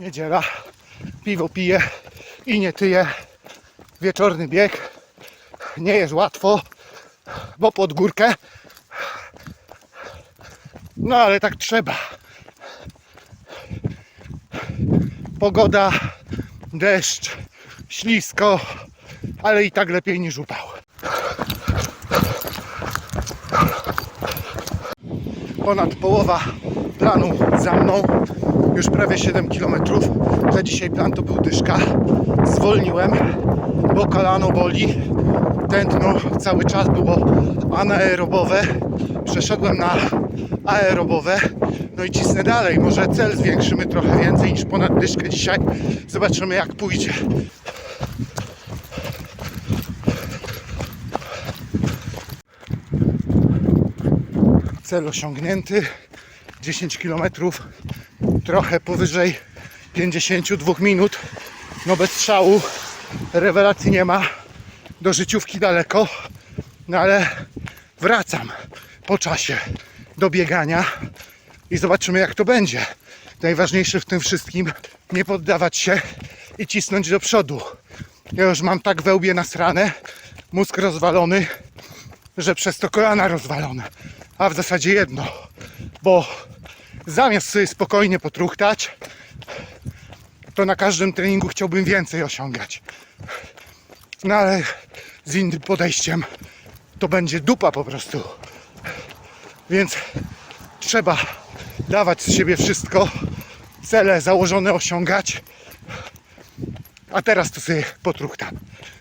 Niedziela, piwo piję i nie tyję. Wieczorny bieg. Nie jest łatwo, bo pod górkę. No ale tak trzeba. Pogoda, deszcz, ślisko, ale i tak lepiej niż upał. Ponad połowa planu za mną, już prawie 7 km. Za dzisiaj plan to był dyszka. Zwolniłem, bo kolano boli. Tętno cały czas było anaerobowe. Przeszedłem na aerobowe. No i cisnę dalej. Może cel zwiększymy trochę więcej niż ponad dyszkę dzisiaj. Zobaczymy jak pójdzie. Cel osiągnięty. 10 km, trochę powyżej 52 minut. No bez szału, rewelacji nie ma. Do życiówki daleko, no ale wracam po czasie do biegania i zobaczymy jak to będzie. Najważniejsze w tym wszystkim nie poddawać się i cisnąć do przodu. Ja już mam tak wełbie nasrane, mózg rozwalony, że przez to kolana rozwalone. A w zasadzie jedno, bo zamiast sobie spokojnie potruchtać, to na każdym treningu chciałbym więcej osiągać. No ale z innym podejściem to będzie dupa po prostu. Więc trzeba dawać z siebie wszystko, cele założone osiągać. A teraz to sobie potruchtam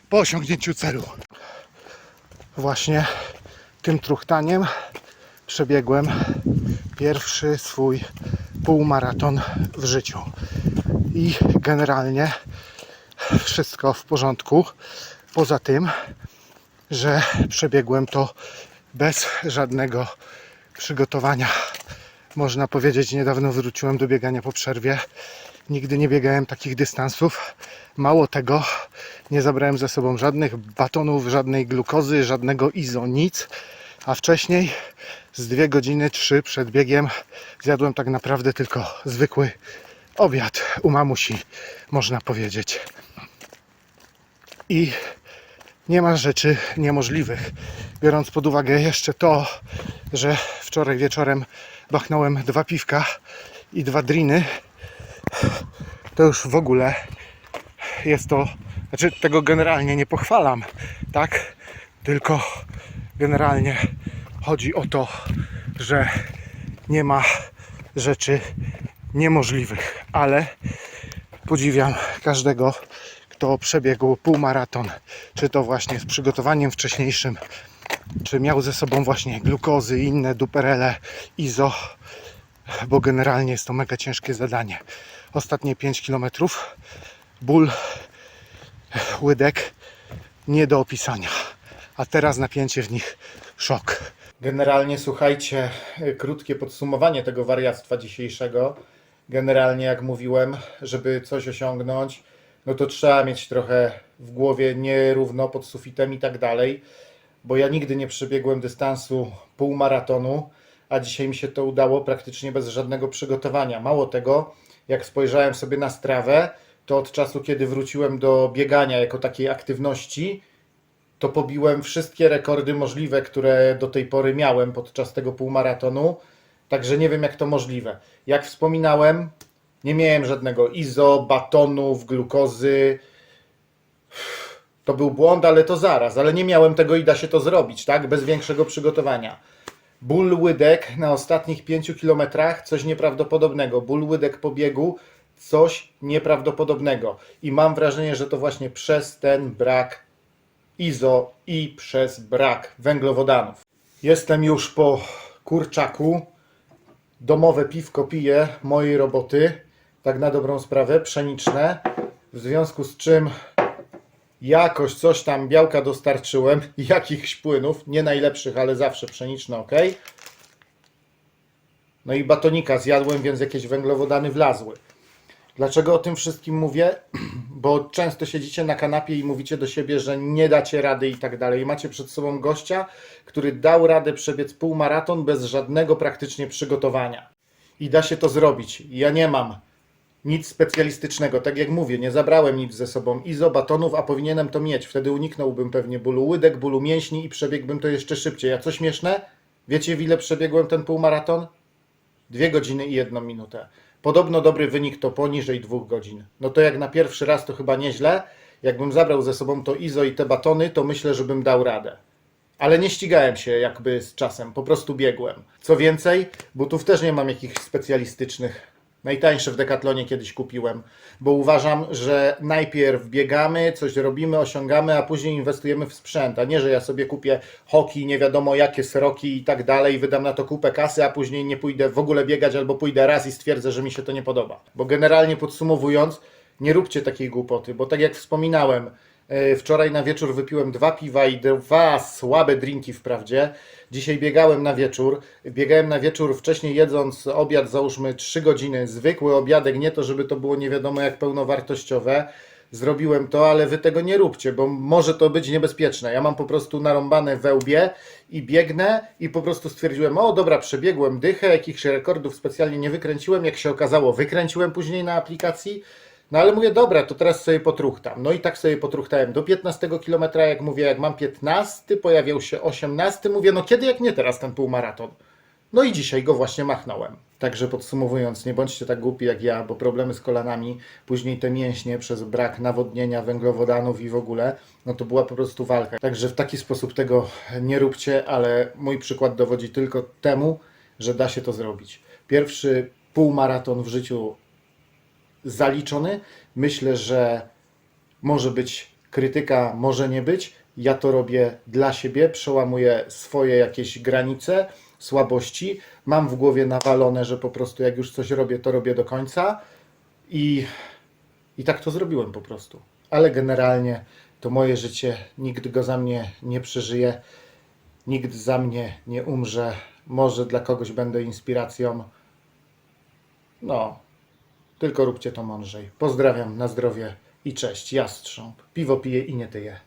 po osiągnięciu celu. Właśnie tym truchtaniem przebiegłem pierwszy swój półmaraton w życiu. I generalnie wszystko w porządku. Poza tym, że przebiegłem to bez żadnego przygotowania. Można powiedzieć, niedawno wróciłem do biegania po przerwie. Nigdy nie biegałem takich dystansów. Mało tego, nie zabrałem ze sobą żadnych batonów, żadnej glukozy, żadnego izo, nic. A wcześniej z dwie godziny, trzy przed biegiem zjadłem tak naprawdę tylko zwykły obiad u mamusi, można powiedzieć. I nie ma rzeczy niemożliwych. Biorąc pod uwagę jeszcze to, że wczoraj wieczorem bachnąłem dwa piwka i dwa driny, to już w ogóle jest to, znaczy tego generalnie nie pochwalam, tak? Tylko generalnie chodzi o to, że nie ma rzeczy niemożliwych, ale podziwiam każdego, kto przebiegł półmaraton, czy to właśnie z przygotowaniem wcześniejszym, czy miał ze sobą właśnie glukozy inne duperele, izo, bo generalnie jest to mega ciężkie zadanie. Ostatnie 5 km, ból, łydek, nie do opisania. A teraz napięcie w nich szok. Generalnie słuchajcie, krótkie podsumowanie tego wariactwa dzisiejszego. Generalnie, jak mówiłem, żeby coś osiągnąć, no to trzeba mieć trochę w głowie nierówno pod sufitem i tak dalej, bo ja nigdy nie przebiegłem dystansu półmaratonu, a dzisiaj mi się to udało praktycznie bez żadnego przygotowania. Mało tego, jak spojrzałem sobie na strawę, to od czasu, kiedy wróciłem do biegania jako takiej aktywności, to pobiłem wszystkie rekordy możliwe, które do tej pory miałem podczas tego półmaratonu. Także nie wiem, jak to możliwe. Jak wspominałem, nie miałem żadnego izo, batonów, glukozy. To był błąd, ale to zaraz. Ale nie miałem tego i da się to zrobić, tak? Bez większego przygotowania. Ból łydek na ostatnich 5 kilometrach, coś nieprawdopodobnego. Ból łydek po biegu, coś nieprawdopodobnego. I mam wrażenie, że to właśnie przez ten brak izo i przez brak węglowodanów. Jestem już po kurczaku. Domowe piwko piję mojej roboty, tak na dobrą sprawę, pszeniczne. W związku z czym jakoś coś tam białka dostarczyłem, jakichś płynów, nie najlepszych, ale zawsze pszeniczne, ok. No i batonika zjadłem, więc jakieś węglowodany wlazły. Dlaczego o tym wszystkim mówię? Bo często siedzicie na kanapie i mówicie do siebie, że nie dacie rady i tak dalej. Macie przed sobą gościa, który dał radę przebiec półmaraton bez żadnego praktycznie przygotowania. I da się to zrobić. Ja nie mam Nic specjalistycznego, tak jak mówię, nie zabrałem nic ze sobą izobatonów, a powinienem to mieć. Wtedy uniknąłbym pewnie bólu łydek, bólu mięśni i przebiegłbym to jeszcze szybciej. A co śmieszne? Wiecie, w ile przebiegłem ten półmaraton? Dwie godziny i jedną minutę. Podobno dobry wynik to poniżej dwóch godzin. No to jak na pierwszy raz to chyba nieźle. Jakbym zabrał ze sobą to izo i te batony, to myślę, że bym dał radę. Ale nie ścigałem się jakby z czasem, po prostu biegłem. Co więcej, butów też nie mam jakichś specjalistycznych. Najtańsze w Decathlonie kiedyś kupiłem, bo uważam, że najpierw biegamy, coś robimy, osiągamy, a później inwestujemy w sprzęt, a nie, że ja sobie kupię hoki, nie wiadomo jakie sroki i tak dalej, wydam na to kupę kasy, a później nie pójdę w ogóle biegać albo pójdę raz i stwierdzę, że mi się to nie podoba. Bo generalnie podsumowując, nie róbcie takiej głupoty, bo tak jak wspominałem, wczoraj na wieczór wypiłem dwa piwa i dwa słabe drinki wprawdzie. Dzisiaj biegałem na wieczór. Biegałem na wieczór wcześniej jedząc obiad, załóżmy 3 godziny, zwykły obiadek, nie to, żeby to było nie wiadomo jak pełnowartościowe. Zrobiłem to, ale wy tego nie róbcie, bo może to być niebezpieczne. Ja mam po prostu narąbane we łbie i biegnę i po prostu stwierdziłem, o dobra, przebiegłem dychę, jakichś rekordów specjalnie nie wykręciłem. Jak się okazało, wykręciłem później na aplikacji. No ale mówię, dobra, to teraz sobie potruchtam. No i tak sobie potruchtałem do 15 km, jak mówię, jak mam 15, pojawiał się 18, mówię, no kiedy jak nie teraz ten półmaraton. No i dzisiaj go właśnie machnąłem. Także podsumowując, nie bądźcie tak głupi jak ja, bo problemy z kolanami, później te mięśnie przez brak nawodnienia, węglowodanów i w ogóle, no to była po prostu walka. Także w taki sposób tego nie róbcie, ale mój przykład dowodzi tylko temu, że da się to zrobić. Pierwszy półmaraton w życiu zaliczony. Myślę, że może być krytyka, może nie być. Ja to robię dla siebie, przełamuję swoje jakieś granice, słabości. Mam w głowie nawalone, że po prostu jak już coś robię, to robię do końca. I, i tak to zrobiłem po prostu. Ale generalnie to moje życie, nikt go za mnie nie przeżyje, nikt za mnie nie umrze. Może dla kogoś będę inspiracją. No, tylko róbcie to mądrzej. Pozdrawiam, na zdrowie i cześć. Jastrząb. Piwo pije i nie tyje.